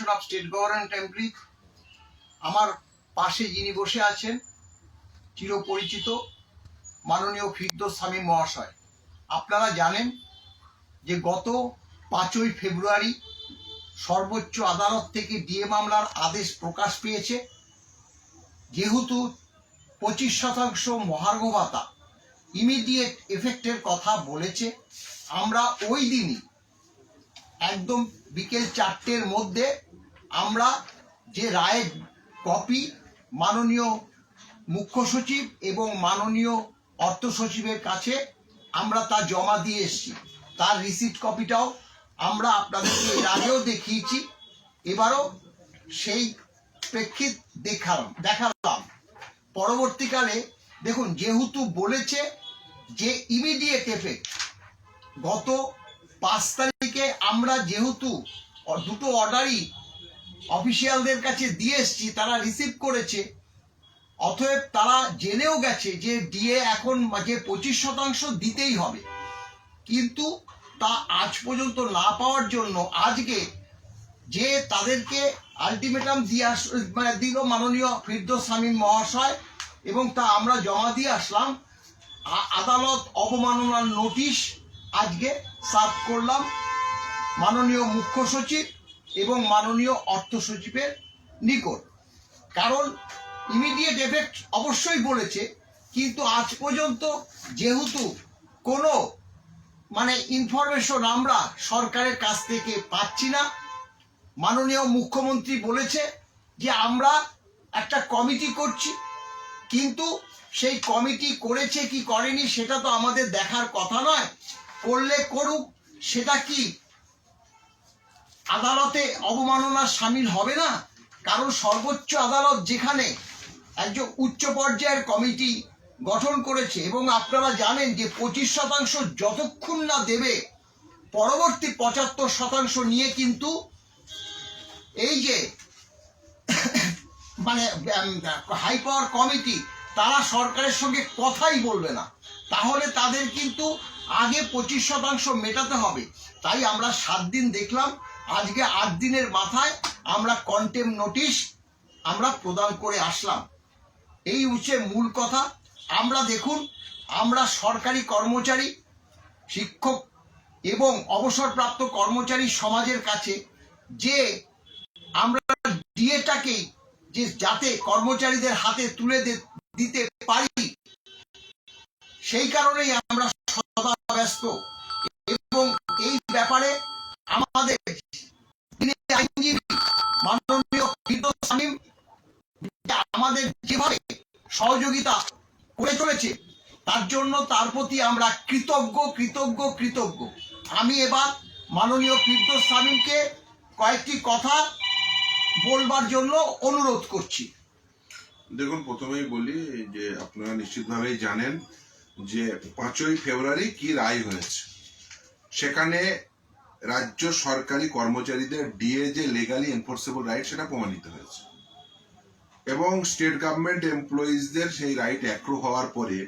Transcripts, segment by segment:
Administration of state government employee আমার পাশে যিনি বসে আছেন, চিরপরিচিত মাননীয় ফিরদোস স্বামী মহাশয়। আপনারা জানেন যে গত পাঁচই ফেব্রুয়ারি সর্বোচ্চ আদালত থেকে ডিএ মামলার আদেশ প্রকাশ পেয়েছে। যেহেতু পঁচিশ শতাংশ মহার্ঘ ভাতা ইমিডিয়েট এফেক্টের কথা বলেছে, আমরা ওই দিনই একদম বিকেল চারটের মধ্যে আমরা যে রায়ের কপি, মাননীয় মুখ্য সচিব এবং মাননীয় অর্থ সচিবের কাছে আমরা তা জমা দিয়ে এসেছি। তার রিসিপ্ট কপিটাও আমরা আপনাদেরকে এর আগেও দেখিয়েছি। এবারও সেই প্রেক্ষিত দেখালাম দেখালাম। পরবর্তীকালে দেখুন, যেহেতু বলেছে যে ইমিডিয়েট এফেক্ট গত পাঁচ তারিখে আমরা যেহেতু দুটো অর্ডারই অফিসিয়ালদের কাছে দিয়ে এসছি, তারা রিসিভ করেছে, অতএব তারা জেনেও গেছে যে ডিএ এখন যে পঁচিশ শতাংশ দিতেই হবে। কিন্তু তা আজ পর্যন্ত না পাওয়ার জন্য আজকে যে তাদেরকে আলটিমেটাম দিয়ে আস মানে দিল মাননীয় ফিরদোস শামীম মহাশয় এবং তা আমরা জমা দিয়ে আসলাম আদালত অবমাননার নোটিশ আজকে সার্ভ করলাম মাননীয় মুখ্য সচিব এবং মাননীয় অর্থ সচিবের নিকট। কারণ ইমিডিয়েট এফেক্ট অবশ্যই বলেছে, কিন্তু আজ পর্যন্ত যেহেতু কোনো মানে ইনফরমেশন আমরা সরকারের কাছ থেকে পাচ্ছি না, মাননীয় মুখ্যমন্ত্রী বলেছে যে আমরা একটা কমিটি করছি, কিন্তু সেই কমিটি করেছে কি করেনি সেটা তো আমাদের দেখার কথা নয়। করলে করুক, সেটা কি? আদালতে অবমাননা সামিল হবে না? কারণ সর্বোচ্চ আদালত যেখানে একজন উচ্চ পর্যায়ের কমিটি গঠন করেছে, এবং আপনারা জানেন যে পঁচিশ শতাংশ যতক্ষণ না দেবে, পরবর্তী পঁচাত্তর শতাংশ নিয়ে কিন্তু এই যে মানে হাই পাওয়ার কমিটি, তারা সরকারের সঙ্গে কথাই বলবে না। তাহলে তাদের কিন্তু আগে পঁচিশ শতাংশ মেটাতে হবে। তাই আমরা সাত দিন দেখলাম, আজকে আট দিনের মাথায় আমরা কন্টেম নোটিশ আমরা প্রদান করে আসলাম। এই হচ্ছে মূল কথা। আমরা দেখুন, আমরা সরকারি কর্মচারী, শিক্ষক এবং অবসরপ্রাপ্ত কর্মচারী সমাজের কাছে যে আমরা ডিএটাকেই যে যাতে কর্মচারীদের হাতে তুলে দিতে পারি, সেই কারণেই আমরা ব্যস্ত এবং এই ব্যাপারে আমাদের আইনজীবী, মাননীয় আমাদের যেভাবে সহযোগিতা করে চলেছে, তার জন্য তার প্রতি আমরা কৃতজ্ঞ কৃতজ্ঞ কৃতজ্ঞ। আমি এবার মাননীয় শামীমকে কয়েকটি কথা বলবার জন্য অনুরোধ করছি। দেখুন, প্রথমেই বলি যে আপনারা নিশ্চিতভাবেই জানেন যে পাঁচই ফেব্রুয়ারি কি রায় হয়েছে? সেখানে রাজ্য সরকারি কর্মচারীদের ডিএ যে লিগালি এনফোর্সেবল রাইট সেটা প্রমাণিত হয়েছে। এবং স্টেট গভর্নমেন্ট এমপ্লয়িজদের সেই রাইট অ্যাক্রু হওয়ার পরে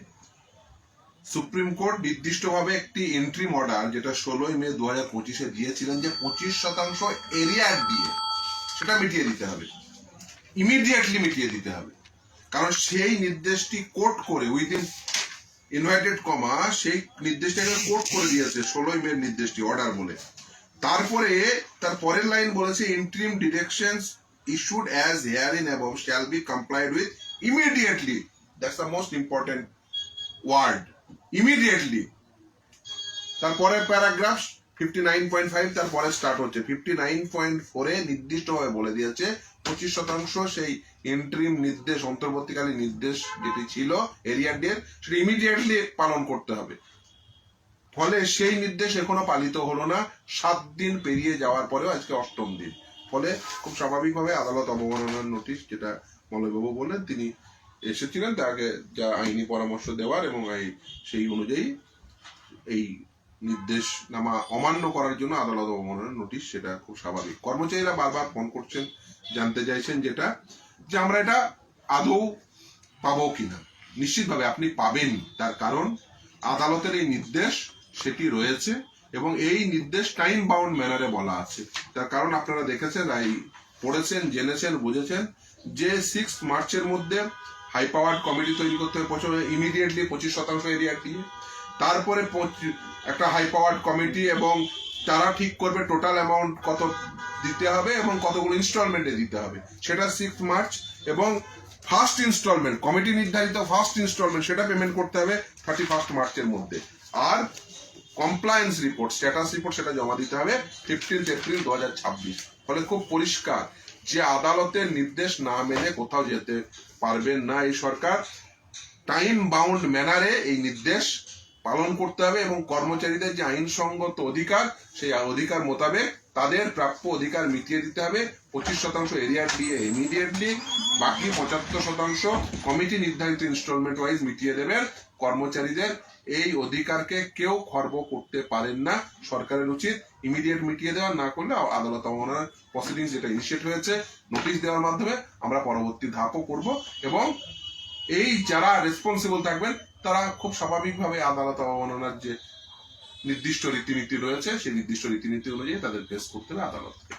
সুপ্রিম কোর্ট নির্দিষ্টভাবে একটি এন্ট্রি অর্ডার যেটা ষোলোই মে দু হাজার পঁচিশে দিয়েছিলেন যে পঁচিশ শতাংশ এরিয়ার ডিএ সেটা মিটিয়ে দিতে হবে। ইমিডিয়েটলি মিটিয়ে দিতে হবে। কারণ সেই নির্দেশটি কোর্ট করে উইদিন ইনভাইটেড কমা, সেই নির্দেশটাকে কোর্ট করে দিয়েছে, ষোলোই মে নির্দেশটি অর্ডার বলে। তারপরে, তার পরের লাইন বলেছে interim direction issued as here in above shall be complied with immediately that's the most important word immediately তারপরে paragraph fifty nine point five তারপরে স্টার্ট হচ্ছে। ফিফটি নাইন পয়েন্ট ফোরে নির্দিষ্টভাবে বলে দিয়েছে, পঁচিশ শতাংশ সেই ইন্ট্রিম নির্দেশ, অন্তর্বর্তীকালীন নির্দেশ যেটি ছিল এরিয়া ডের সেটা ইমিডিয়েটলি পালন করতে হবে। ফলে সেই নির্দেশ এখনও পালিত হলো না, সাত দিন পেরিয়ে যাওয়ার পরেও আজকে অষ্টম দিন। ফলে খুব স্বাভাবিকভাবে আদালত অবমাননার নোটিশ যেটা মলয়বাবু বললেন, তিনি এসেছিলেন, তাকে যা আইনি পরামর্শ দেওয়ার এবং সেই অনুযায়ী এই নির্দেশ, নামা অমান্য করার জন্য আদালত অবমাননার নোটিশ, সেটা খুব স্বাভাবিক। কর্মচারীরা বারবার ফোন করছেন, জানতে চাইছেন যেটা, যে আমরা এটা আদৌ পাবো কিনা। নিশ্চিতভাবে আপনি পাবেন তার কারণ, আদালতের এই নির্দেশ, সেটি রয়েছে এবং এই নির্দেশ টাইম বাউন্ড ম্যানারে বলা আছে। তার কারণ আপনারা দেখেছেন এই পড়েছেন, জেনেছেন, বুঝেছেন, যে সিক্স মার্চের মধ্যে হাই পাওয়ার কমিটি তৈরি করতে হবে ইমিডিয়েটলি পঁচিশ শতাংশ এরিয়া দিয়ে তারপরে একটা হাই পাওয়ার কমিটি এবং তারা ঠিক করবে টোটাল অ্যামাউন্ট কত দিতে হবে এবং কতগুলো ইনস্টলমেন্টে দিতে হবে। সেটা সিক্স মার্চ এবং ফার্স্ট ইনস্টলমেন্ট কমিটি নির্ধারিত ফার্স্ট ইনস্টলমেন্ট সেটা পেমেন্ট করতে হবে থার্টি ফার্স্ট মার্চের মধ্যে। আর কমপ্লায়েন্স রিপোর্ট স্ট্যাটাস রিপোর্ট সেটা জমা দিতে হবে ফিফটিন্থ এপ্রিল দু হাজার ছাব্বিশ। ফলে খুব পরিষ্কার যে আদালতের নির্দেশ না মেনে কোথাও যেতে পারবেন না এই সরকার। টাইম বাউন্ড ম্যানারে এই নির্দেশ পালন করতে হবে এবং কর্মচারীদের যে আইনসঙ্গত অধিকার, সেই অধিকার মোতাবেক তাদের প্রাপ্য অধিকার মিটিয়ে দিতে হবে। পঁচিশ শতাংশ এরিয়ার দিয়ে ইমিডিয়েটলি বাকি পঁচাত্তর শতাংশ কমিটি নির্ধারিত ইনস্টলমেন্ট ওয়াইজ মিটিয়ে দেবেন। কর্মচারীদের এই অধিকারকে কেউ খর্ব করতে পারেন না। সরকারের উচিত ইমিডিয়েট মিটিয়ে দেওয়া, না করলে আদালত অবমাননার প্রসিডিংস যেটা ইনিশিয়েট হয়েছে নোটিশ দেওয়ার মাধ্যমে আমরা পরবর্তী ধাপও করব এবং এই যারা রেসপন্সিবল থাকবেন তারা খুব স্বাভাবিকভাবে আদালত অবমাননার যে নির্দিষ্ট রীতিনীতি রয়েছে, সেই নির্দিষ্ট রীতিনীতি অনুযায়ী তাদের পেশ করতে হবে আদালতকে